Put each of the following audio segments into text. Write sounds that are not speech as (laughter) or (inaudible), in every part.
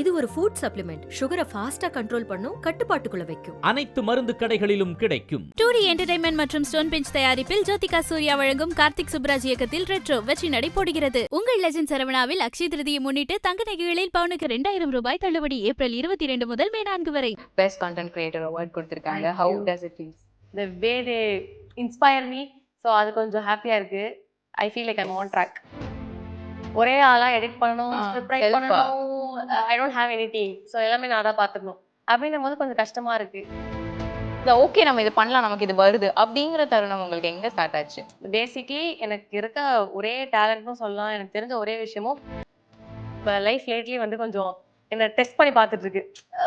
இது ஒரு food supplement சுகரை ஃபாஸ்டா கண்ட்ரோல் பண்ணும் கட்டுப்பாட்டுக்குள்ள வைக்கும். அனைத்து மருந்து கடைகளிலும் கிடைக்கும். டூ டி என்டர்டைன்மெண்ட் மற்றும் ஸ்டோன் பெஞ்ச் தயாரிப்பில் ஜோதிகா சூர்யா வழங்கும் கார்த்திக் சுப்ராஜ் இயக்கத்தில் ரெட்ரோ வெற்றி நடை போடுகிறது. உங்கள் லெஜண்ட் சரவணாவில் அக்ஷய திருதியை முன்னிட்டு தங்க நகைகளில் பவுனுக்கு இரண்டாயிரம் ரூபாய் தள்ளுபடி ஏப்ரல் இருபத்தி இரண்டு முதல் மே நான்கு வரை. பெஸ்ட் கண்டென்ட் கிரியேட்டர் அவார்ட் கொடுத்துருக்காங்க. How does it feel the way they inspire me so அது கொஞ்சம் ஹாப்பியாக இருக்கு. I feel like I'm on track ஒரே ஆளா எடிட் பண்ணணும். பண்ணணும். I don't have any team so எல்லாமே நான் தான் பார்த்துக்கணும். அப்படின்னும் போது கொஞ்சம் கஷ்டமா இருக்கு. இந்த ஓகே நம்ம இது பண்ணலாம் நமக்கு இது வருது. அப்படிங்கிற தருணம் உங்களுக்கு எங்க ஸ்டார்ட் ஆச்சு? பேசிக்லி எனக்கு இருக்க ஒரே டேலண்ட்டும் சொல்லலாம். எனக்கு தெரிஞ்ச ஒரே விஷயமும் இப்போ லைஃப் லேட்லி வந்து கொஞ்சம் என்ன டெஸ்ட் பண்ணி பார்த்துட்டு இருக்கு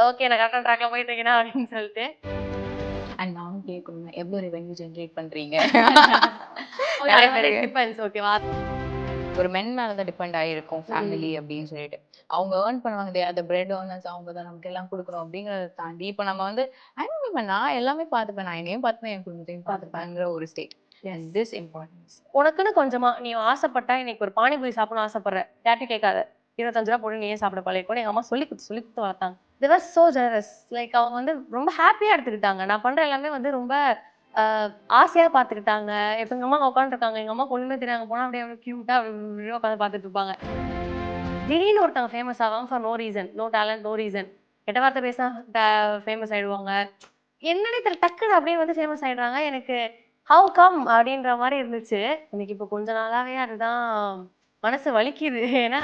ஓகே நான் கரெக்டான ட்ராக்ல போயிட்டு இருக்கேனா அப்படின்னு சொல்லிட்டு. அண்ட் நானும் கேட்கணும். எவ்வளவு ரெவென்யூ ஜென்ரேட் பண்றீங்க? (laughs) Okay, ஒரு மென் மேலதான் டிபெண்ட் ஆயிருக்கும் ஃபேமிலி அப்படின்னு சொல்லிட்டு. அவங்க ஏர்ன் பண்ணுவாங்க இல்லையா அந்த பிரெட் ஓனர்ஸ் அவங்க தான் நமக்கு எல்லாம் கொடுக்கணும் அப்படிங்கறத தாண்டி இப்ப நம்ம வந்து know, நான் எல்லாமே பார்த்துப்பேன். நான் என்னையும் பார்த்துப்பேன் என் குடும்பத்தையும் பார்த்துப்பேங்கிற ஒரு ஸ்டேட் திஸ் இம்பார்ட்டன்ஸ் உனக்குன்னு கொஞ்சமா நீ ஆசைப்பட்டா இன்னைக்கு ஒரு பானிபூரி சாப்பிடணும் ஆசைப்படுற. யார்ட்டும் கேட்காத. இருபத்தஞ்சு ரூபா போட்டு நீ ஏன் சாப்பிட பழகிக்கணும் எங்க அம்மா சொல்லி கொடுத்து சொல்லி கொடுத்து வளர்த்தாங்க. திவர் சோ ஜெனரஸ் லைக் அவங்க வந்து ரொம்ப ஹாப்பியா எடுத்துக்கிட்டாங்க. நான் பண்ற எல்லாமே வந்து ரொம்ப ஆசையாக ஆசையா பாத்துக்கிட்டாங்க இப்ப எங்க அம்மா உட்காந்துருக்காங்க எங்க அம்மா ஒண்ணுமே தெரியாங்க போனா அப்படியே அப்படியே கியூட்டா உட்காந்து பார்த்துட்டு இருப்பாங்க. திடீர்னு ஒருத்தவங்க ஃபேமஸ் ஆவாங்க for no reason no talent no reason கெட்ட வார்த்தை பேசினா ஃபேமஸ் ஆயிடுவாங்க. என்னன்னே தெரியல டக்குன்னு அப்படியே வந்து ஃபேமஸ் ஆயிடுறாங்க. எனக்கு ஹவு கம் அப்படின்ற மாதிரி இருந்துச்சு. எனக்கு இப்போ கொஞ்ச நாளாவே அதுதான் மனசு வலிக்குது. ஏன்னா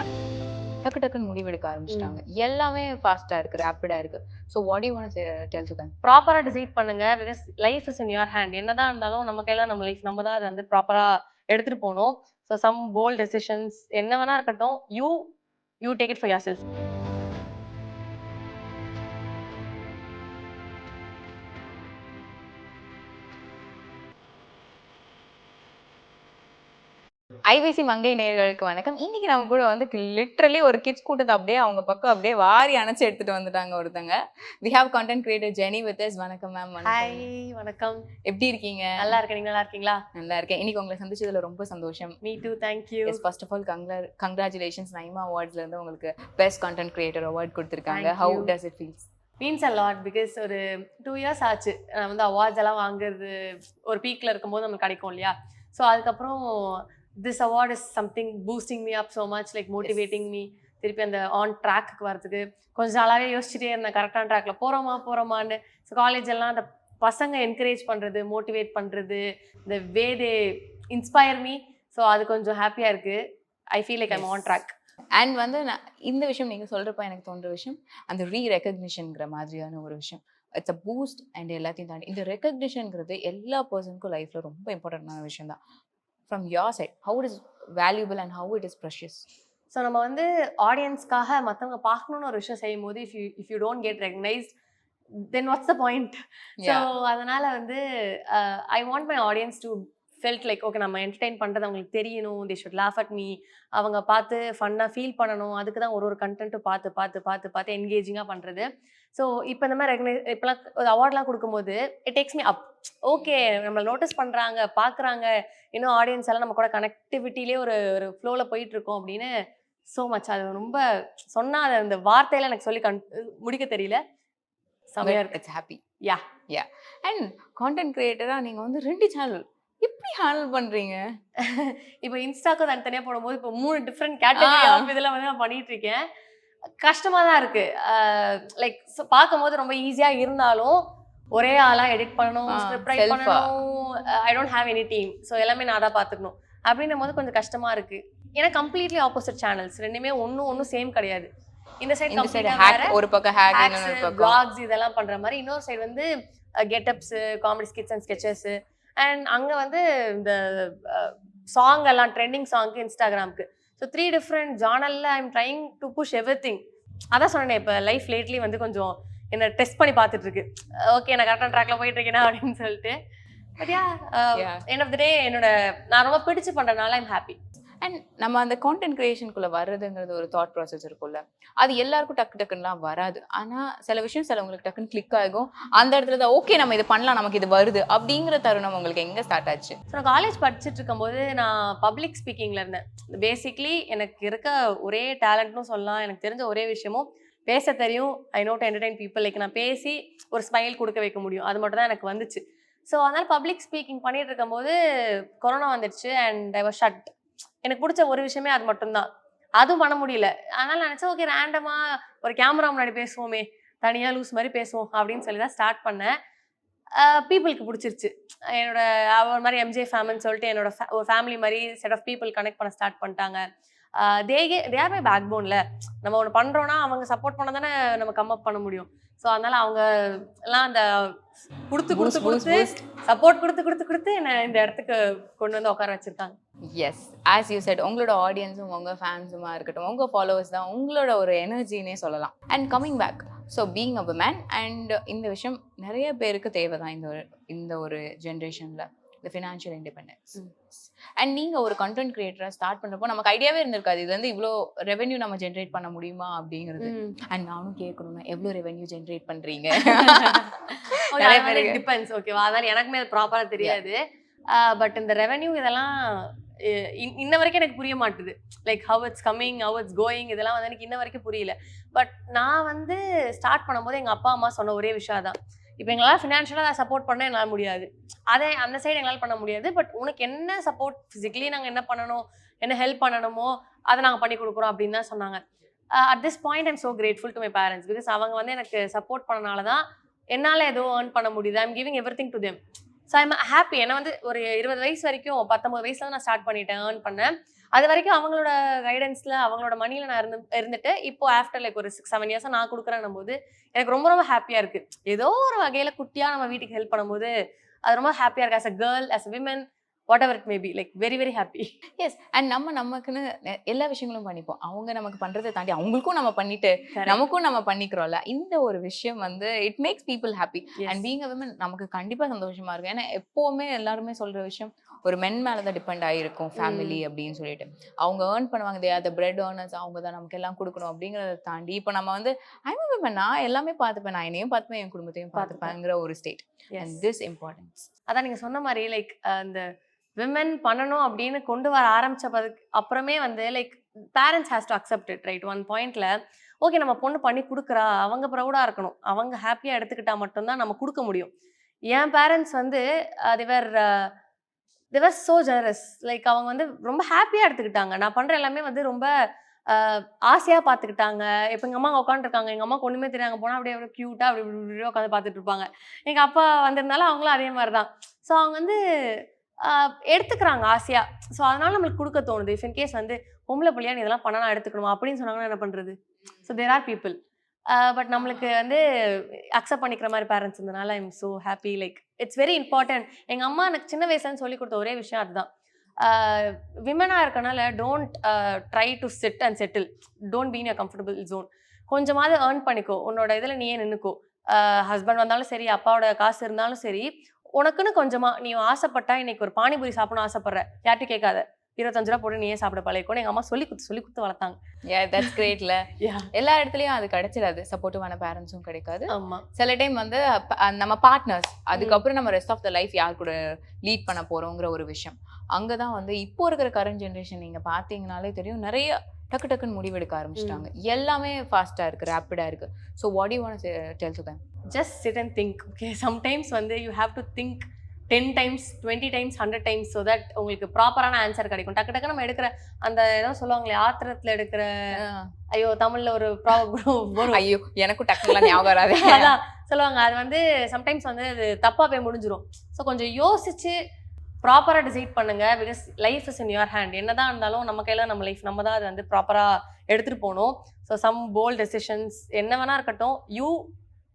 டக்கு டக்குன்னு முடிவெடுக்க ஆரம்பிச்சிட்டாங்க. எல்லாமே ஃபாஸ்டா இருக்கு ரேப்பிடா இருக்கு. So what you want tell to them ப்ராப்பரா டிசைட் பண்ணுங்க life is in your hand என்னதான் இருந்தாலும் நம்ம கையில நம்ம லைஃப் நம்ம தான் அதை வந்து ப்ராப்பரா எடுத்துட்டு போகணும். ஸோ சம் போல் டெசிஷன்ஸ் என்ன வேணா இருக்கட்டும் you you take it for yourself IBC Mangai நேயர்களுக்கு வணக்கம். இன்னைக்கு நம்ம கூட வந்து லிட்ரலி ஒரு கிட்ஸ் கூட்டத்தை அப்படியே அவங்க பக்கம் அப்படியே வாரி அணைச்சு எடுத்துட்டு வந்துட்டாங்க ஒருத்தங்க. We have content creator Jeni with us வணக்கம் மேம் ஹாய் வணக்கம். எப்படி இருக்கீங்க? நல்லா இருக்கேன். நீங்க நல்லா இருக்கீங்களா? நல்லா இருக்கேன். இன்னைக்கு உங்களை சந்திச்சதுல ரொம்ப சந்தோஷம். Me too thank you yes first of all Kangra congratulations நைமா அவார்ட்ஸ்ல இருந்து உங்களுக்கு பெஸ்ட் கண்டென்ட் கிரியேட்டர் அவார்ட் கொடுத்துருக்காங்க. How. Does it feels means a lot because ஒரு டூ இயர்ஸ் ஆச்சு. நான் வந்து அவார்ட்ஸ் எல்லாம் வாங்குறது ஒரு பீக்ல இருக்கும்போது நமக்கு கிடைக்கும் இல்லையா? ஸோ அதுக்கப்புறம் this award is something boosting me up so much like motivating me திருப்பி அந்த ஆன் ட்ராக்கு வரதுக்கு கொஞ்ச நாளாவே யோசிச்சுட்டே இருந்தேன் கரெக்டான ட்ராக்ல போறோமா போறோமான்னு. ஸோ காலேஜ் எல்லாம் அந்த பசங்க என்கரேஜ் பண்றது மோட்டிவேட் பண்றது இந்த way they inspire me so அது கொஞ்சம் ஹாப்பியா இருக்கு. I feel like I'm on track and வந்து நான் இந்த விஷயம் நீங்க சொல்றப்ப எனக்கு தோன்ற விஷயம் அந்த ரீ ரெக்கக்னிஷன்ங்கிற மாதிரியான ஒரு விஷயம். இட்ஸ் அ பூஸ்ட் அண்ட் எல்லாத்தையும் தாண்டி இந்த ரெக்கக்னிஷன்ங்கிறது எல்லா பர்சனுக்கும் லைஃப்ல ரொம்ப இம்பார்ட்டன்டான விஷயம் தான் from your side how it is valuable and how it is precious so நம்ம வந்து ஆடியன்ஸ்க்காக மற்றவங்க பார்க்கணும்னு ஒரு விஷயம் செய்யும் போது if you if you don't get recognised then what's the point so அதனால வந்து I want my audience to felt like okay நம்ம என்டர்டைன் பண்ணுறது அவங்களுக்கு தெரியணும் they should laugh at me அவங்க பார்த்து ஃபன்னாக ஃபீல் பண்ணணும். அதுக்கு தான் ஒரு ஒரு கண்டென்ட்டும் பார்த்து பார்த்து பார்த்து பார்த்து என்கேஜிங்காக பண்ணுறது ஸோ இப்போ இந்த மாதிரி ரெகனை இப்போலாம் ஒரு அவார்ட்லாம் கொடுக்கும்போது it takes me up okay நம்மளை நோட்டீஸ் பண்ணுறாங்க பார்க்குறாங்க இன்னும் ஆடியன்ஸ் எல்லாம் நம்ம கூட கனெக்டிவிட்டிலே ஒரு ஒரு ஃப்ளோவில் போயிட்டு இருக்கோம் அப்படின்னு ஸோ மச் அது ரொம்ப சொன்னா அது அந்த வார்த்தையில எனக்கு சொல்லி கண் முடிக்க தெரியல. செமையா இருக்கு. It's happy Yeah. Yeah and content கிரியேட்டரா நீங்க வந்து ரெண்டு சேனல் எப்படி ஹேண்டில் பண்றீங்க? (laughs) இப்போ இன்ஸ்டாக்கு தனித்தனியா போடும்போது இப்போ மூணு டிஃப்ரெண்ட் கேட்டகரி ஆ. ஆஃப் இதில் வந்து நான் பண்ணிட்டு இருக்கேன். கஷ்டமா தான் இருக்கு லைக் பார்க்கும்போது ரொம்ப ஈஸியா இருந்தாலும் ஒரே ஆளா எடிட் பண்ணணும் ஸ்கிரிப்ட் ரைட். பண்ணணும் I don't have any team so எல்லாமே நான் தான் பார்த்துக்கணும். அப்படின்னும் போது கொஞ்சம் கஷ்டமா இருக்கு. ஏன்னா கம்ப்ளீட்லி ஆப்போசிட் சேனல்ஸ் ரெண்டுமே ஒன்றும் ஒன்றும் சேம் கிடையாது. இந்த சைடு இந்த சைடு ஹேக் ஒரு பக்கம் ஹேக் இன்னொரு ஹேக்ஸ் பக்கம். பிளாக்ஸ் இதெல்லாம் பண்ற மாதிரி. இன்னொரு சைடு வந்து getups comedy skits and sketches and அங்க வந்து இந்த சாங் எல்லாம் ட்ரெண்டிங் சாங்க்கு இன்ஸ்டாகிராம்க்கு so three different ஜானல்ல I am trying to push everything அதான் சொன்னேன் இப்போ லைஃப் லேட்லி வந்து கொஞ்சம் என்ன டெஸ்ட் பண்ணி பார்த்துட்டு இருக்கு ஓகே நான் கரெக்டான ட்ராக்ல போயிட்டு இருக்கேனா அப்படின்னு சொல்லிட்டு. But yeah. End of the day என்னோட நான் ரொம்ப பிடிச்சு பண்றதுனால ஐம் ஹாப்பி அண்ட் நம்ம அந்த கான்டென்ட் கிரியேஷனுக்குள்ளே வர்றதுங்கிறது ஒரு தாட் ப்ராசஸ் இருக்கும்ல. அது எல்லாருக்கும் டக்கு டக்குன்னுலாம் வராது. ஆனால் சில விஷயம் சிலவங்களுக்கு டக்குன்னு கிளிக் ஆகும். அந்த இடத்துல தான் ஓகே நம்ம இது பண்ணலாம் நமக்கு இது வருது. அப்படிங்கிற தருணம் உங்களுக்கு எங்கே ஸ்டார்ட் ஆச்சு? ஸோ நான் காலேஜ் படிச்சுட்டு இருக்கும்போது நான் பப்ளிக் ஸ்பீக்கிங்கில் இருந்தேன். பேசிக்லி எனக்கு இருக்க ஒரே டேலண்ட்னு சொல்லலாம். எனக்கு தெரிஞ்ச ஒரே விஷயமும் பேச தெரியும். I not entertain people like நான் பேசி ஒரு ஸ்மைல் கொடுக்க வைக்க முடியும். அது மட்டும் தான் எனக்கு வந்துச்சு. ஸோ அதனால் பப்ளிக் ஸ்பீக்கிங் பண்ணிகிட்டு இருக்கும்போது கொரோனா வந்துடுச்சு. அண்ட் ஐ வாஸ் ஷட் எனக்கு பிடிச்ச ஒரு விஷயமே அது மட்டும்தான். அதுவும் பண்ண முடியல. அதனால நினச்சேன் ஓகே ரேண்டமா ஒரு கேமரா முன்னாடி பேசுவோமே. தனியாக லூஸ் மாதிரி பேசுவோம் அப்படின்னு சொல்லி தான் ஸ்டார்ட் பண்ணேன். பீப்புளுக்கு பிடிச்சிருச்சு. என்னோட அவர் மாதிரி எம்ஜே ஃபேமின்னு சொல்லிட்டு என்னோட ஒரு ஃபேமிலி மாதிரி செட் ஆஃப் பீப்புள் கனெக்ட் பண்ண ஸ்டார்ட் பண்ணிட்டாங்க. They they are my back போன்ல நம்ம ஒன்று பண்ணுறோன்னா அவங்க சப்போர்ட் பண்ண தானே நம்ம கம் அப் பண்ண முடியும். ஸோ அதனால அவங்க எல்லாம் அந்த கொடுத்து கொடுத்து கொடுத்து சப்போர்ட் கொடுத்து கொடுத்து கொடுத்து என்னை இந்த இடத்துக்கு கொண்டு வந்து உட்கார வச்சிருக்காங்க. எஸ் ஆஸ் யூ செட் உங்களோட ஆடியன்ஸும் உங்கள் ஃபேன்ஸுமா இருக்கட்டும் உங்கள் ஃபாலோவர்ஸ் தான் உங்களோட ஒரு எனர்ஜினே சொல்லலாம். And coming back so being a woman and இந்த விஷயம் நிறைய பேருக்கு தேவை தான் இந்த ஒரு இந்த ஒரு ஜென்ரேஷனில் இந்த ஃபினான்ஷியல் இண்டிபெண்டன்ஸ் அண்ட் நீங்கள் ஒரு கண்டென்ட் கிரியேட்டராக ஸ்டார்ட் பண்ணுறப்போ நமக்கு ஐடியாவே இருந்திருக்காது. இது வந்து இவ்வளோ ரெவென்யூ நம்ம ஜென்ரேட் பண்ண முடியுமா அப்படிங்கிறது. அண்ட் நானும் கேட்கணும்னா எவ்வளோ ரெவென்யூ ஜென்ரேட் பண்ணுறீங்க டிபெண்ட்ஸ் ஓகேவா அதனால எனக்குமே அது ப்ராப்பரா தெரியாது. பட் இந்த ரெவென்யூ இதெல்லாம் இன்ன வரைக்கும் எனக்கு புரிய மாட்டுது. Like how it's coming how it's going இதெல்லாம் வந்து எனக்கு இன்ன வரைக்கும் புரியல. பட் நான் வந்து ஸ்டார்ட் பண்ணும்போது எங்க அப்பா அம்மா சொன்ன ஒரே விஷயம் தான் இப்போ எங்களால் ஃபினான்ஷியலாக அதை சப்போர்ட் பண்ண என்னால் முடியாது. அதை அந்த சைடு எங்களால் பண்ண முடியாது. பட் உனக்கு என்ன சப்போர்ட் ஃபிசிக்கலி நாங்கள் என்ன பண்ணணும்? என்ன ஹெல்ப் பண்ணணுமோ அதை நாங்கள் பண்ணி கொடுக்குறோம் அப்படின்னு தான் சொன்னாங்க. At this point I'm so grateful to my parents because அவங்க வந்து எனக்கு சப்போர்ட் பண்ணனால தான் என்னால் எதுவும் ஏர்ன் பண்ண முடியுது. I'm giving everything to them so I'm happy ஏன்னா வந்து ஒரு இருபது வயசு வரைக்கும் பத்தொம்பது வயசுல தான் நான் ஸ்டார்ட் பண்ணிட்டேன் ஏர்ன் பண்ணேன். அது வரைக்கும் அவங்களோட கைடன்ஸில் அவங்களோட மணியில் நான் இருந்து இருந்துட்டு இப்போ ஆஃப்டர் லைக் ஒரு சிக்ஸ் செவன் இயர்ஸாக நான் கொடுக்குறேன் போது எனக்கு ரொம்ப ரொம்ப ஹாப்பியாக இருக்குது ஏதோ ஒரு வகையில் குட்டியாக நம்ம வீட்டுக்கு ஹெல்ப் பண்ணும்போது அது ரொம்ப ஹாப்பியாக இருக்குது as a girl as a women whatever it maybe like very very happy yes and நம்ம நமக்குன்னு எல்லா விஷயங்களும் பண்ணிப்போம். அவங்க நமக்கு பண்றதை தாண்டி அவங்களுக்கும் நம்ம பண்ணிட்டு நமக்கும் நம்ம பண்ணிக்கிறோம்ல இந்த ஒரு விஷயம் வந்து it makes people happy and being women நமக்கு கண்டிப்பா சந்தோஷமா இருக்கும். ஏன்னா எப்பவுமே எல்லாருமே சொல்ற விஷயம் ஒரு மென் மேலதான் டிபெண்ட் ஆகிருக்கும் ஃபேமிலி அப்படின்னு சொல்லிட்டு. அவங்க ஏர்ன் பண்ணுவாங்க they are the bread earners அவங்க தான் நமக்கு எல்லாம் கொடுக்கணும். அப்படிங்கறத தாண்டி இப்போ நம்ம வந்து ஐம் விமன் நான் எல்லாமே பார்த்துப்பேன். நான் என்னையும் பார்த்துப்பேன் என் குடும்பத்தையும் பார்த்துப்பேங்கிற ஒரு ஸ்டேட் அண்ட் திஸ் இம்பார்ட்டன்ஸ் அதான் நீங்க சொன்ன மாதிரி லைக் அந்த விமன் பண்ணணும் அப்படின்னு கொண்டு வர ஆரம்பிச்சதுக்கு அப்புறமே வந்து like parents has to accept it right one பாயிண்ட்ல ஓகே நம்ம பொண்ணு பண்ணி கொடுக்குறா. அவங்க ப்ரௌடாக இருக்கணும். அவங்க ஹாப்பியாக எடுத்துக்கிட்டா மட்டும்தான் நம்ம கொடுக்க முடியும். என் பேரண்ட்ஸ் வந்து they were they were so generous like அவங்க வந்து ரொம்ப ஹாப்பியாக எடுத்துக்கிட்டாங்க. நான் பண்ணுற எல்லாமே வந்து ரொம்ப ஆசையாக பார்த்துக்கிட்டாங்க இப்போ எங்கள் அம்மா உட்காந்துருக்காங்க எங்கள் அம்மா ஒன்றுமே தெரியாங்க போனால் அப்படியே அவ்வளோ க்யூட்டாக அப்படி இப்படி உட்காந்து பார்த்துட்டு இருப்பாங்க. எங்கள் அப்பா வந்திருந்தாலும் அவங்களும் அதே மாதிரி தான் ஸோ அவங்க வந்து எடுத்துக்கிறாங்க ஆசையாக ஸோ அதனால நம்மளுக்கு கொடுக்க தோணுது. இஃப் கேஸ் வந்து பொம்பளை பிள்ளையா நீ இதெல்லாம் பண்ணலாம் எடுத்துக்கணுமா? அப்படின்னு சொன்னாங்கன்னா என்ன பண்ணுறது so there are people but நம்மளுக்கு வந்து அக்செப்ட் பண்ணிக்கிற மாதிரி பேரண்ட்ஸ் இருந்தனால I'm so happy. Like it's very important. எங்கள் அம்மா எனக்கு சின்ன வயசுலன்னு சொல்லி கொடுத்த ஒரே விஷயம் அதுதான். விமனாக இருக்கனால don't try to set and settle. Don't been a comfortable zone. கொஞ்சமாவது ஏர்ன் பண்ணிக்கோ. உன்னோட இதில் நீயே நின்றுக்கோ ஹஸ்பண்ட் வந்தாலும் சரி அப்பாவோட காசு இருந்தாலும் சரி உனக்குன்னு கொஞ்சமாக நீ ஆசைப்பட்டா இன்னைக்கு ஒரு பானிபூரி சாப்பிடணும் ஆசைப்படுற. யார்ட்டும் கேட்காத. இருபத்தஞ்சு ரூபா போட்டு நீயே சாப்பிட பழகிக்கோன்னு எங்க அம்மா சொல்லி கொடுத்து சொல்லி கொடுத்து வளர்த்தாங்க. ஏ தட்ஸ் கிரேட்ல. எல்லா இடத்துலயும் அது கிடைச்சிடாது. சப்போர்ட்டிவான பேரண்ட்ஸும் கிடைக்காது. ஆமா. சில டைம் வந்து நம்ம பார்ட்னர்ஸ் அதுக்கப்புறம் நம்ம ரெஸ்ட் ஆஃப் த லைஃப் யார் கூட லீட் பண்ண போறோங்கிற ஒரு விஷயம். அங்கதான் வந்து இப்போ இருக்கிற கரண்ட் ஜென்ரேஷன் நீங்க பாத்தீங்கனாலே தெரியும் நிறைய டக்கு டக்குன்னு முடிவெடுக்க ஆரம்பிச்சிட்டாங்க. எல்லாமே ஃபாஸ்டா இருக்கு ரேப்பிடா இருக்கு. So what you want tell to them just sit and think okay sometimes வந்து you have to think ten times twenty times hundred times so that உங்களுக்கு ப்ராப்பரான ஆன்சர் கிடைக்கும். டக்கு டக்கு நம்ம எடுக்கிற அந்த ஏதோ சொல்லுவாங்களே ஆத்திரத்துல எடுக்கிற ஐயோ தமிழ்ல ஒரு ப்ராப்ளம் (laughs) ஐயோ எனக்கும் டக்குலாம் ஞாபகம் வராது. (laughs) அதான் சொல்லுவாங்க அது வந்து சம்டைம்ஸ் வந்து அது தப்பா போய் முடிஞ்சிரும். ஸோ கொஞ்சம் யோசிச்சு ப்ராப்பராக டிசைட் பண்ணுங்க because life is in your hand என்னதான் இருந்தாலும் நம்ம கையில நம்ம லைஃப் நம்ம தான் அது வந்து ப்ராப்பராக எடுத்துட்டு போகணும். ஸோ சம் போல்ட் டெசிஷன்ஸ் என்ன வேணா இருக்கட்டும் you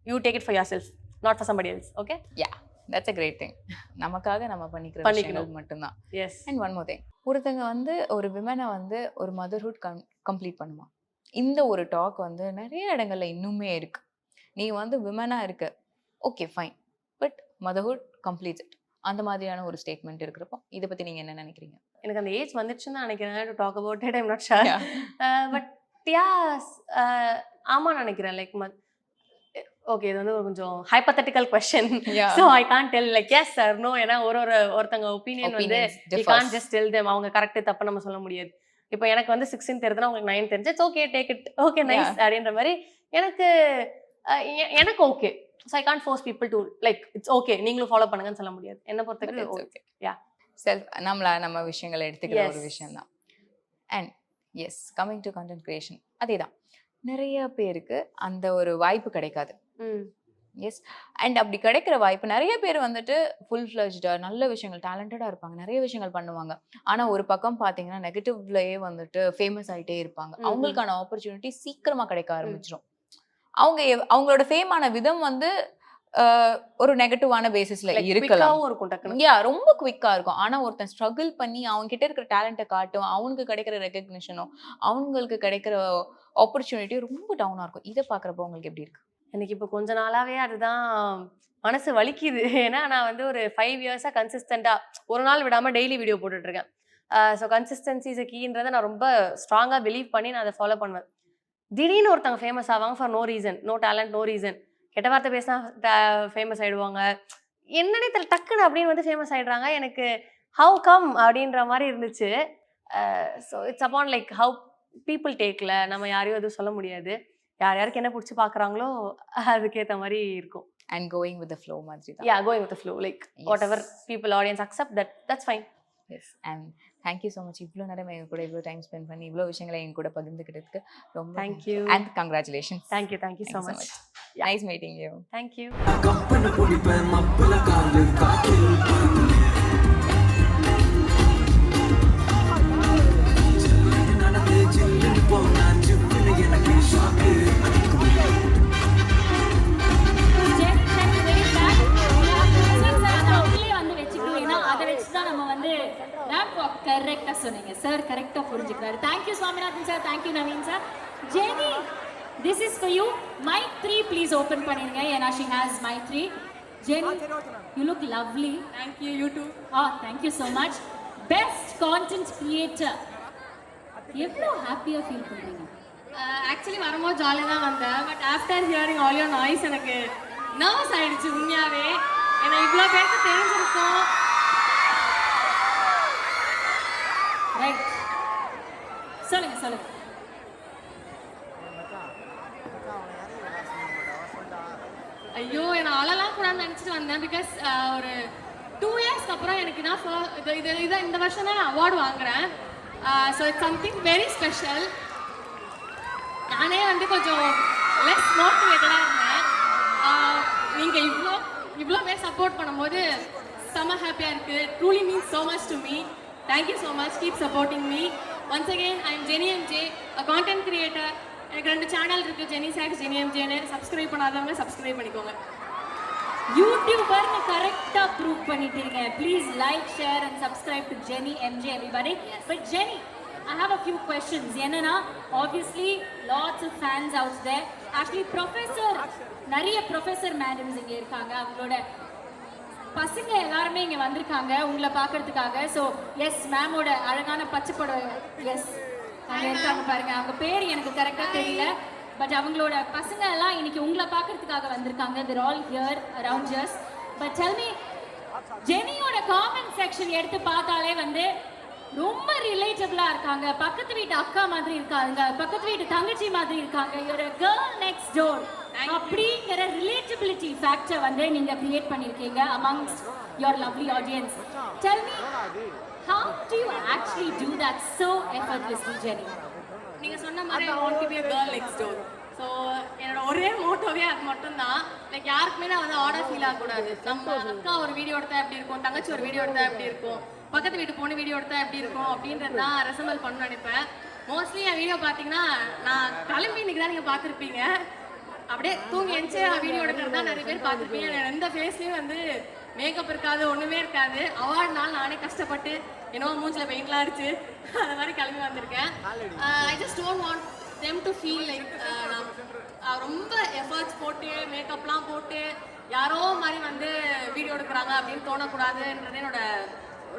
you take it for yourself not for somebody else okay that's a great thing நமக்காக நம்ம பண்ணிக்கிற பண்ணிக்கணும். மட்டும்தான். Yes and one more thing ஒருத்தங்க வந்து ஒரு விமனை வந்து ஒரு மதர்ஹுட் கம் கம்ப்ளீட் பண்ணுமா? இந்த ஒரு டாக் வந்து நிறைய இடங்கள்ல இன்னுமே இருக்கு. நீ வந்து விமனா இருக்க okay fine but motherhood completes it அந்த மாதிரியான ஒரு ஸ்டேட்மெண்ட் இருக்கிறப்போ இதை பத்தி நீங்க என்ன நினைக்கிறீங்க? எனக்கு அந்த ஏஜ் வந்துச்சுன்னு நினைக்கிறேன். Talk about it I'm not sure but yes ஆமாம் நினைக்கிறேன். லைக் ஓகே இது வந்து ஒரு கொஞ்சம் hypothetical question so I can tell like yes or no ஏன்னா ஒரு ஒரு ஒருத்தங்க ஒப்பீனியன் வந்து we can just tell them அவங்க கரெக்ட் தப்பு நம்ம சொல்ல முடியாது. இப்போ எனக்கு வந்து சிக்ஸ்டீன் தெரியுதுன்னா உங்களுக்கு நைன் தெரிஞ்சு okay take it okay nice அப்படின்ற மாதிரி எனக்கு எனக்கு okay so I can't force people to like it's okay நீங்களும் ஃபாலோ பண்ணுங்கன்னு சொல்ல முடியாது. என்ன பொறுத்தவரைக்கும் okay. Yeah. செல்ஃப் நம்மள நம்ம விஷயங்களை எடுத்துக்கிற ஒரு. விஷயம் தான் and yes coming to content creation அதே தான் நிறைய பேருக்கு அந்த ஒரு வாய்ப்பு கிடைக்காது. எஸ் அண்ட் அப்படி கிடைக்கிற வாய்ப்பு நிறைய பேர் வந்துட்டு ஃபுல் ஃப்ளஜ்டா நல்ல விஷயங்கள் டேலண்டடாக இருப்பாங்க. நிறைய விஷயங்கள் பண்ணுவாங்க. ஆனால் ஒரு பக்கம் பார்த்தீங்கன்னா நெகட்டிவ்லயே வந்துட்டு ஃபேமஸ் ஆயிட்டே இருப்பாங்க. அவங்களுக்கான ஆப்பர்ச்சுனிட்டி சீக்கிரமா கிடைக்க ஆரம்பிச்சிடும் அவங்க அவங்களோட ஃபேமான விதம் வந்து ஒரு நெகட்டிவான பேசிஸ்ல இருக்கலாம். இருக்கும் யா ரொம்ப குவிக்கா இருக்கும். ஆனா ஒருத்தன் ஸ்ட்ரகிள் பண்ணி அவங்க கிட்ட இருக்கிற டேலண்ட்டை காட்டும் அவனுக்கு கிடைக்கிற ரெகக்னிஷனும் அவங்களுக்கு கிடைக்கிற ஆப்பர்ச்சுனிட்டி ரொம்ப டவுனாக இருக்கும். இதை பார்க்குறப்போ உங்களுக்கு எப்படி இருக்கு? எனக்கு இப்போ கொஞ்ச நாளாகவே அதுதான் மனசு வலிக்குது. (laughs) ஏன்னா நான் வந்து ஒரு ஃபைவ் இயர்ஸாக கன்சிஸ்டண்ட்டாக ஒரு நாள் விடாமல் டெய்லி வீடியோ போட்டுட்ருக்கேன். ஸோ கன்சிஸ்டன்சி இஸ் கீன்றதை நான் ரொம்ப ஸ்ட்ராங்காக பிலீவ் பண்ணி நான் அதை ஃபாலோ பண்ணுவேன். திடீர்னு ஒருத்தவங்க ஃபேமஸ் ஆவாங்க for no reason no talent no reason கெட்ட வார்த்தை பேசினா ஃபேமஸ் ஆகிடுவாங்க என்னன்னே தெரியல டக்குன்னு அப்படின்னு வந்து ஃபேமஸ் ஆகிடுறாங்க எனக்கு ஹவு கம் அப்படின்ற மாதிரி இருந்துச்சு. So it's happen like how people டேக்ல நம்ம யாரையும் எதுவும் சொல்ல முடியாது. யார் யாருக்கு என்ன பிடிச்சி பார்க்குறாங்களோ அதுக்கேற்ற மாதிரி இருக்கும். அண்ட் கோயிங் வித் ஃப்ளோ மாதிரி தான். Yeah going with flow like whatever people audience accept that that's fine yes and thank you so much இவ்வளோ நேரம் எங்க கூட இவ்வளோ டைம் ஸ்பெண்ட் பண்ணி இவ்வளோ விஷயங்களை எங்க கூட பகிர்ந்துக்கிட்டதுக்கு ரொம்ப thank you and congratulation thank you thank you so much nice meeting you thank you கரெக்டா சொன்னீங்க. சார் கரெக்டா புரிஞ்சுக்கிறாரு. Thank you Swaminathan sir. Thank you Naveen sir. Jenny this is for you my three please open பண்ணிருங்க. ஏன்னா she has my three Jenny you look lovely thank you you too ah thank you so much best content creator எவ்வளோ ஹாப்பியாக feel பண்ணுறீங்க actually வரும்போது ஜாலியாக தான் வந்தேன். But after hearing all your noise எனக்கு நர்வஸ் ஆயிடுச்சு உண்மையாவே. ஏன்னா இவ்வளோ பேருக்கு தெரிஞ்சிருக்கும். ரைட் சொல்லுங்க சொல்லுங்க. ஐயோ என்னை அழலாம் கூடாதுன்னு நினச்சிட்டு வந்தேன். பிகாஸ் ஒரு டூ இயர்ஸ்க்கு அப்புறம் எனக்கு நான் இது இது இதை இந்த வருஷம் தான் நான் அவார்டு வாங்குறேன். So it's something very special நானே வந்து கொஞ்சம் லெஸ் மோட்டிவேட்டடாக இருந்தேன். நீங்கள் இவ்வளோ இவ்வளோ பேர் சப்போர்ட் பண்ணும்போது செம்ம ஹாப்பியாக இருக்குது truly means so much to me thank you so much keep supporting me once again I am Jenny M J content creator எனக்கு ரெண்டு சேனல் இருக்குது ஜெனி சாக்ஸ் ஜெனி எம் ஜேன்னு சப்ஸ்கிரைப் பண்ணாதவங்க சப்ஸ்கிரைப் பண்ணிக்கோங்க. யூடியூபர்னு கரெக்டா ப்ரூவ் பண்ணிட்டீங்க please like share and subscribe to Jenny MJ everybody but Jenny I have a few questions என்னன்னா obviously lots of fans out there actually professor நிறைய professor madams இங்கே இருக்காங்க. அவங்களோட பசங்க எல்லாருமே இங்கே வந்திருக்காங்க உங்களை பார்க்கறதுக்காக. ஸோ எஸ் மேமோட அழகான பச்சை புடவை. எஸ் அங்கே இருக்காங்க பாருங்க. அவங்க பேர் எனக்கு கரெக்டாக தெரியல. பட் அவங்களோட பசங்க எல்லாம் இன்னைக்கு உங்களை பார்க்கறதுக்காக வந்திருக்காங்க. They're all here around just but me ஜெனியோட காமெண்ட் செக்ஷன் எடுத்து பார்த்தாலே வந்து ரொம்ப ரிலேட்டபிளா இருக்காங்க. பக்கத்து வீட்டு அக்கா மாதிரி இருக்காங்க. பக்கத்து வீட்டு தங்கச்சி மாதிரி இருக்காங்க. ஒரு கேர்ள் நெக்ஸ்ட் டோர் அப்படிங்கிற ரிலேட்டபிலிட்டி ஃபேக்டர் வந்து நீங்க கிரியேட் பண்ணிருக்கீங்க amongst your lovely audience. Tell me how do you actually do that so effortlessly jenny? நீங்கள் சொன்ன மாதிரி I want to be girl next door so என்னோட ஒரே மோட்டோவே அது மட்டும்தான். லைக் யாருக்குமே நான் வந்து ஆர்டர் ஃபீல் ஆகக்கூடாது. நம்ம அக்கா ஒரு வீடியோ எடுத்தா எப்படி இருக்கும்? தங்கச்சி ஒரு வீடியோ எடுத்தா எப்படி இருக்கும்? பக்கத்து வீட்டு பொண்ணு வீடியோ எடுத்தா எப்படி இருக்கும்? அப்படின்றது தான் ரெசம்பல் பண்ண நினைப்பேன். மோஸ்ட்லி என் வீடியோ பார்த்தீங்கன்னா நான் கிளம்பி இன்னைக்கு தான் நீங்கள் பார்த்துருப்பீங்க அப்படியே தூங்கி எழுந்து வீடியோ எடுக்கிறது தான் நிறைய பேர் பார்த்துருப்பீங்க. எந்த ஃபேஸ்லேயும் வந்து மேக்கப் இருக்காது ஒன்றுமே இருக்காது. அவார்ட்னால நானே கஷ்டப்பட்டு என்னவோ மூஞ்சில் பெயிண்ட்லாம் அடிச்சு அந்த மாதிரி கிளம்பி வந்திருக்கேன். I just don't want them to feel like ரொம்ப எஃபர்ட்ஸ் போட்டு மேக்கப்லாம் போட்டு யாரோ மாதிரி வந்து வீடியோ எடுக்கிறாங்க அப்படின்னு தோணக்கூடாதுன்றது என்னோட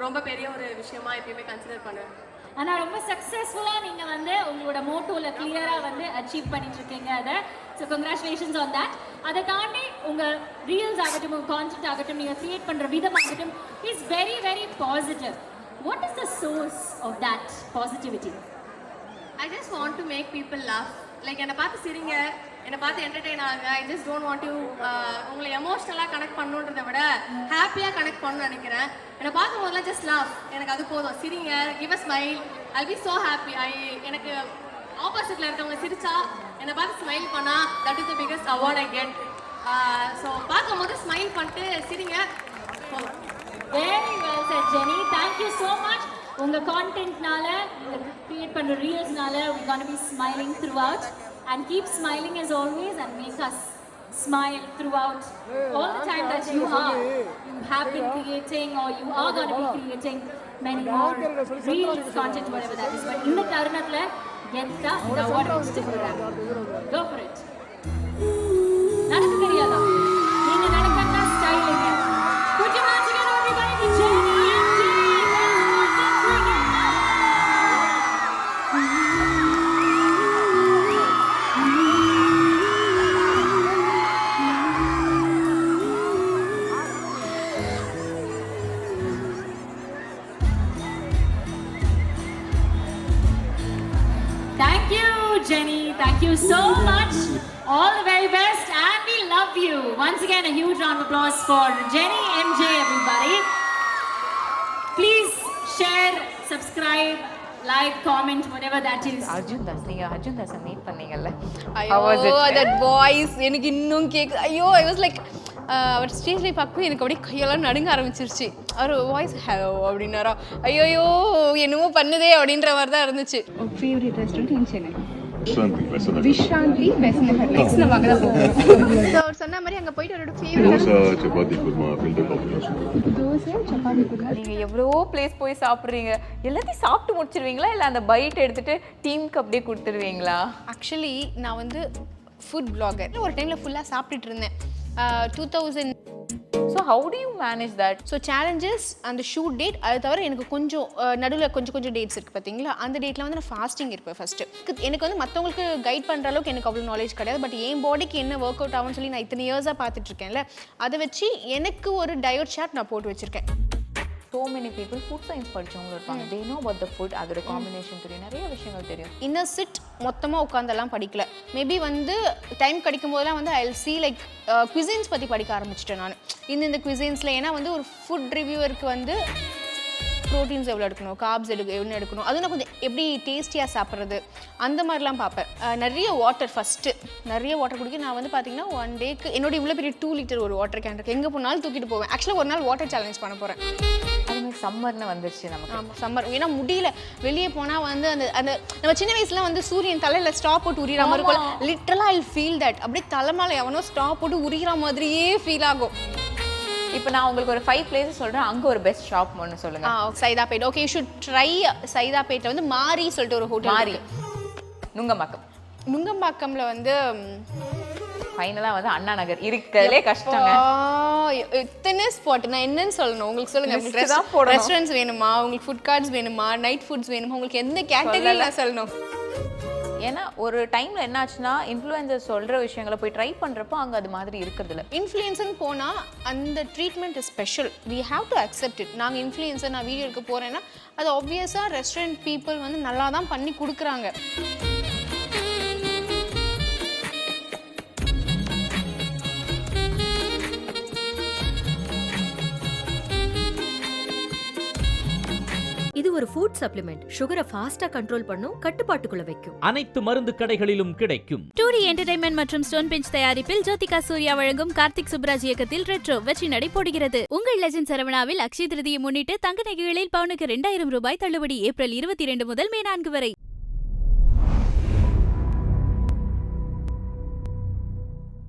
ரொம்ப பெரிய ஒரு விஷயமா எப்பயுமே கன்சிடர் பண்ணுவேன். ஆனால் ரொம்ப சக்ஸஸ்ஃபுல்லாக நீங்கள் வந்து உங்களோட மோட்டோவில் கிளியராக வந்து அச்சீவ் பண்ணிட்டு இருக்கீங்க அதை. ஸோ கங்க்ராச்சுலேஷன்ஸ் ஆன் தட் அதை தாண்டி உங்கள் ரீல்ஸ் ஆகட்டும் உங்கள் கான்செப்ட் ஆகட்டும் நீங்கள் க்ரியேட் பண்ணுற விதம் ஆகட்டும் is very very positive what is the source of that positivity I just want to make people love like என்னை பார்த்து சிரிங்க. என்னை பார்த்து என்டர்டெயின் ஆகுங்க. I just don't want you உங்களை எமோஷ்னலாக கனெக்ட் பண்ணுன்றதை விட ஹாப்பியாக கனெக்ட் பண்ணணும்னு நினைக்கிறேன். என்னை பார்க்கும் போதெல்லாம் ஜஸ்ட் லவ் எனக்கு அது போதும். சிரிங்க. Give a smile I be so happy I எனக்கு ஆப்போசிட்டில் இருக்கவங்க சிரிச்சா என்னை பார்த்து ஸ்மைல் பண்ணா that is the biggest award I get so பார்க்கும்போது ஸ்மைல் பண்ணிட்டு சிரிங்க. Very well sir Jenny thank you so much உங்கள் கான்டென்ட்னால கிரியேட் பண்ணுற ரீல்ஸ்னால we gonna smiling through throughout. And keep smiling as always and make us smile throughout all the time that you are you have been creating or you are going to be creating many more reels content whatever that is but இந்த தருணத்துல கெத்தா இந்த award for it நடக்க Once again, a huge round of applause for Jenny MJ, everybody. Please share, subscribe, like, comment, whatever that is. Arjun Das நீங்க Arjun தாஸை meet பண்ணீங்கல்ல. ஐயோ that voice எனக்கு இன்னும் கேக்கு ஐயோ ஐ வாஸ் லைக் அவர் ஸ்டேஜ்ல பார்க்கும்போது எனக்கு அப்படியே கையெல்லாம் நடுங்க ஆரம்பிச்சிருச்சு. அவர் வாய்ஸ் ஹலோ அப்படின்னாரா. ஐயோயோ என்னமோ பண்ணுதே அப்படின்ற மாதிரி தான் இருந்துச்சு. விஷ்ராந்தி நெக்ஸ்ட் நம்ம அங்கே தான் போகிறோம் (laughs) So, அவர் சொன்ன மாதிரி அங்கே போயிட்டு அவரோட favourite dosa chapati kurma filter combination dosa chapati kurma? நீங்க எவ்வளவோ பிளேஸ் போய் சாப்பிடுறீங்க? எல்லாத்தையும் சாப்பிட்டு முடிச்சிருவீங்களா? இல்ல அந்த பைட் எடுத்துட்டு டீமுக்கு அப்படியே கொடுத்துருவீங்களா? ஆக்சுவலி நான் வந்து ஃபுட் பிளாகர் ஒரு டைமில் ஃபுல்லாக சாப்பிட்டுட்டு இருந்தேன். Two thousand so how do you manage that so challenges அந்த ஷூட் டேட் அது தவிர எனக்கு கொஞ்சம் நடுவில் கொஞ்சம் கொஞ்சம் டேட்ஸ் இருக்குது பார்த்தீங்களா அந்த டேட்டில் வந்து நான் ஃபாஸ்டிங் இருப்பேன் ஃபஸ்ட்டு எனக்கு வந்து மற்றவங்களுக்கு கைட் பண்ணுற அளவுக்கு எனக்கு அவ்வளோ நாலேஜ் கிடையாது. பட் என் பாடிக்கு என்ன ஒர்க் அவுட் ஆகும்னு சொல்லி நான் இத்தனை இயர்ஸாக பார்த்துட்ருக்கேன்ல அதை வச்சு எனக்கு ஒரு டயட் ஷார்ட் நான் போட்டு வச்சுருக்கேன். So many people food science படிச்சவங்க இருப்பாங்க. They know about the food அதோட காம்பினேஷன் தெரியும். நிறைய விஷயங்கள் தெரியும். இன்னர் சிட் மொத்தமாக உட்காந்தெல்லாம் படிக்கல. மேபி வந்து டைம் கிடைக்கும் போதெல்லாம் வந்து ஐ சி லைக் குவிசின்ஸ் பற்றி படிக்க ஆரம்பிச்சிட்டேன் நான். இந்த இந்த குவிசின்ஸில் ஏன்னா வந்து ஒரு ஃபுட் ரிவ்யூவருக்கு வந்து ப்ரோட்டீன்ஸ் எவ்வளோ எடுக்கணும் கார்ப்ஸ் எடு எவ்வளோ எடுக்கணும் அதுவும் நான் கொஞ்சம் எப்படி டேஸ்டியாக சாப்பிட்றது அந்த மாதிரிலாம் பார்ப்பேன். நிறைய வாட்டர் ஃபஸ்ட்டு நிறைய வாட்டர் குடிக்க நான் வந்து பார்த்தீங்கன்னா ஒன் டேக்கு என்னோட இவ்வளோ பெரிய டூ லிட்டர் ஒரு வாட்டர் கேன் இருக்கு. எங்கே போனாலும் தூக்கிட்டு போவேன். ஆக்சுவலாக ஒரு நாள் வாட்டர் சேலஞ்ச் பண்ண போகிறேன் அது மாதிரி சம்மர்னு வந்துருச்சு நமக்கு. ஆமாம் சம்மர் ஏன்னா முடியல. வெளியே போனால் வந்து அந்த அந்த நம்ம சின்ன வயசுல வந்து சூரியன் தலையில் ஸ்டாப் போட்டு உரிகிற மாதிரி இருக்கும். லிட்ரலாக ஐ ஃபீல் தட் அப்படியே தலை மேலே எவனோ ஸ்டாப் போட்டு உரிகிற மாதிரியே ஃபீல் ஆகும். இப்போ நான் உங்களுக்கு ஒரு ஃபைவ் பிளேசஸ் சொல்றேன். அங்க ஒரு பெஸ்ட் ஷாப் ஒன்று சொல்லுங்க. ஆ Saidapet. Okay you should try சைதாப்பேட்டில் வந்து மாரி சொல்லிட்டு ஒரு ஹோட்டல் மாறி நுங்கம்பாக்கம். நுங்கம்பாக்கம்ல வந்து ஃபைனலா வந்து அண்ணா நகர். இருக்கிறதுலே கஷ்டங்க. ஆ, எத்தனை ஸ்பாட் நான் என்னன்னு சொல்லணும். உங்களுக்கு சொல்லுங்க. தான். ரெஸ்டாரண்ட்ஸ் வேணுமா? உங்களுக்கு ஃபுட் கார்ட்ஸ் வேணுமா? நைட் ஃபுட்ஸ் வேணுமா? உங்களுக்கு எந்த கேட்டகரி நான் சொல்லணும்? ஏன்னா ஒரு டைம்ல என்ன ஆச்சுன்னா இன்ஃப்ளூயன்சர் சொல்ற விஷயங்களை போய் ட்ரை பண்றப்போ அங்க அது மாதிரி இருக்கிறதுல இல்ல போனால் அந்த treatment is special we have to accept it நாங்கள் இன்ஃப்ளூயன்ஸர் நான் வீடியோ எடுக்க போகிறேன்னா அது ஆப்வியஸாக ரெஸ்டாரண்ட் பீப்புள் வந்து நல்லா தான் பண்ணி கொடுக்குறாங்க. ஒரு ஃபுட் சப்ளிமெண்ட் சுகரை ஃபாஸ்டா கண்ட்ரோல் பண்ணும் கட்டுப்பாட்டுக்குள்ள வைக்கும். அனைத்து மருந்து கடைகளிலும் கிடைக்கும். டூரி என்டர்டைன்மெண்ட் மற்றும் ஸ்டோன் பெஞ்ச் தயாரிப்பில் ஜோதிகா சூர்யா வழங்கும் கார்த்திக் சுப்ராஜ் இயக்கத்தில் ரெட்ரோ வெற்றி நடை போடுகிறது. உங்கள் லெஜண்ட் சரவணாவில் அக்ஷய திருதியை முன்னிட்டு தங்க நகைகளில் பவுனுக்கு இரண்டாயிரம் ரூபாய் தள்ளுபடி ஏப்ரல் இருபத்தி இரண்டு முதல் மே நான்கு வரை.